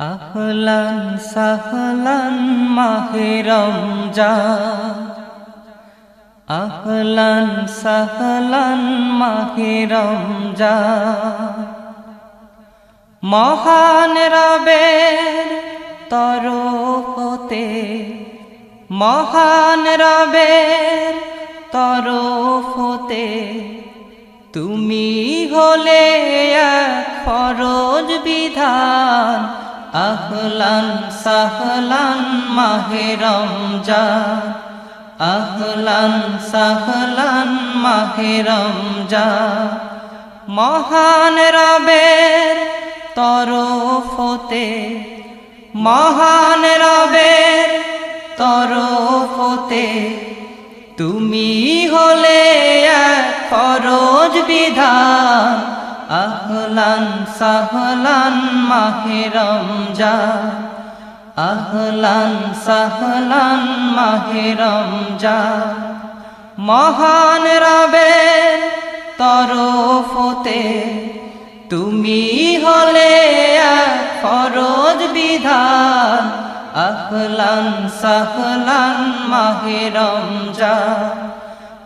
আহলান সাহলান মাহে রমজান। আহলান সাহলান মাহে রমজান। মহান রবের তরফতে, মহান রবের তরফতে তুমি হলে এক ফরজ বিধান। আহলান সাহলান মাহে রমজান। আহলান সাহলান মাহে রমজান। মহান রবের তরফতে, মহান রবের তরফতে, তুমি হলে এক ফরজ বিধান। আহলান সাহলান মাহে রমজান। আহলান সাহলান মাহে রমজান। মহান রবের তরফতে তুমি হলে ফরজ বিধান। আহলান সাহলান মাহে রমজান।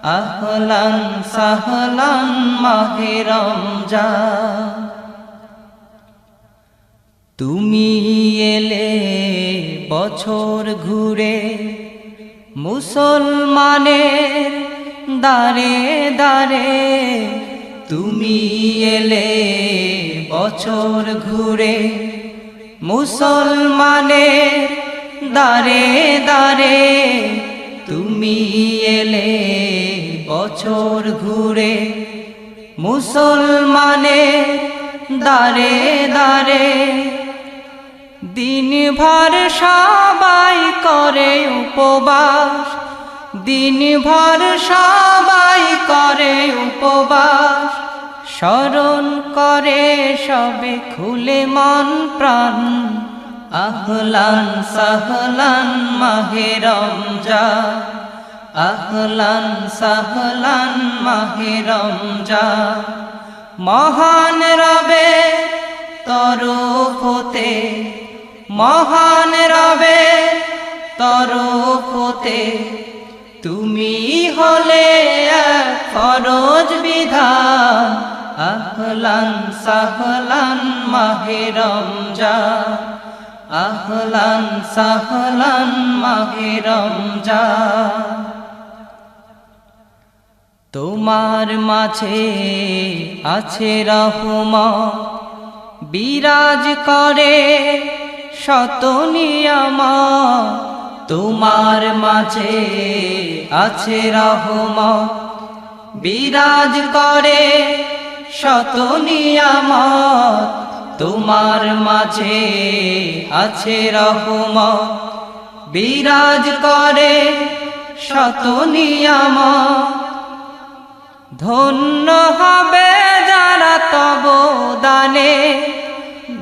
আহলান সাহলান মাহে রমজান। তুমি এলে বছর ঘুরে মুসলমানের দারে দারে তুমি এলে বছর ঘুরে মুসলমানের দারে দারে তুমি এলে বছর ঘুরে মুসলমানের দারে দারে দিন ভর সবাই করে উপবাস দিন ভর সবাই করে উপবাস, স্মরণ করে সবে খুলে মন প্রাণ। আহলান সাহলান মাহে রমজান। আহলান সাহলান মাহে যা মহান রবে তরফতে, মহান রবে তরফতে, তুমি হলে ফরজ বিধান। আহলান সাহলান মাহে রমজান। আহলান সাহলান মাহে রমজান। তোমার মাঝে আছে রহমা বিরাজ করে শত নিয়মা তোমার মাঝে আছে রহমা বিরাজ করে শত নিয়মা তোমার মাঝে আছে রহমা বিরাজ করে শত নিয়মা ধন্য হবে যারা তব দানে।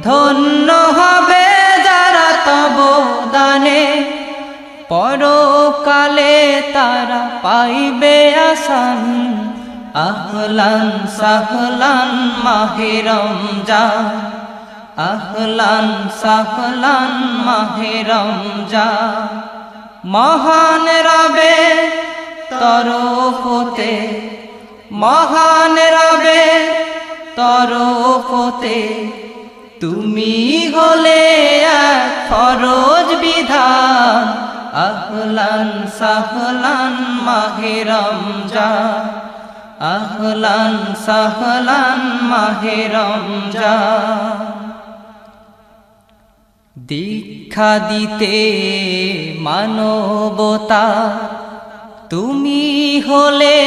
ধন্য হবে যারা তব দানে। পরকালে তারা পাইবে আসান। আহলান সাহলান মাহে রমজান। আহলান সাহলান মাহে রমজান। মহান রবে তরফতে, মহান রবে তরফতে, তুমি হলে ফরজ বিধান। আহলান সাহলান মাহে রমজান। আহলান সাহলান মাহে রমজান। দীক্ষা দিতে মানবতা, তুমি হলে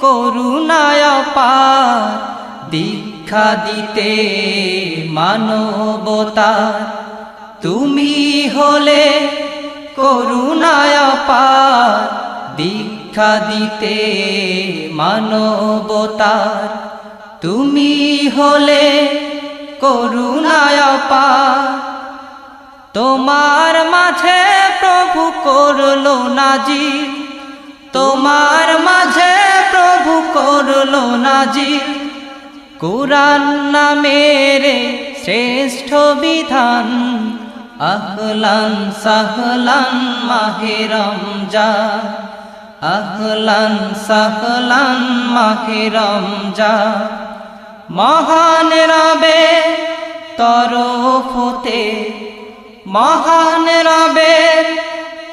করুণায় পার দীক্ষা দিতে মানবতা, তুমি হলে করুণায় পার দীক্ষা দিতে মানবতার তুমি হলে করুণায় পার তোমার মাঝে প্রভু করল নাজি তোমার মাঝে প্রভু করল নাজি কোরআন নামের শ্রেষ্ঠ বিধান আহলান সাহলান মাহেরম যা আহলান সাহলান মাহেরম যা মহান রবে তরফতে মহান রবে,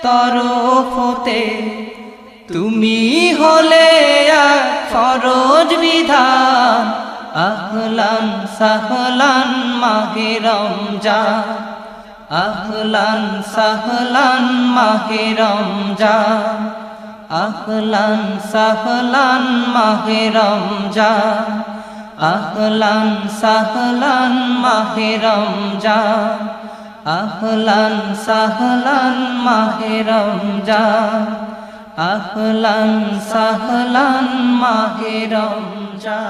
তরফতে তুমি হলে ফরজ বিধান। আহলান সাহলান মাহেরম যা আহলান সাহলান মাহেরম যা আহলান সাহলান মাহেরম যা আহলান সাহলান মাহেরম যা আহলান সাহলান মাহেরম যা আহলান সাহলান মাহেরম যা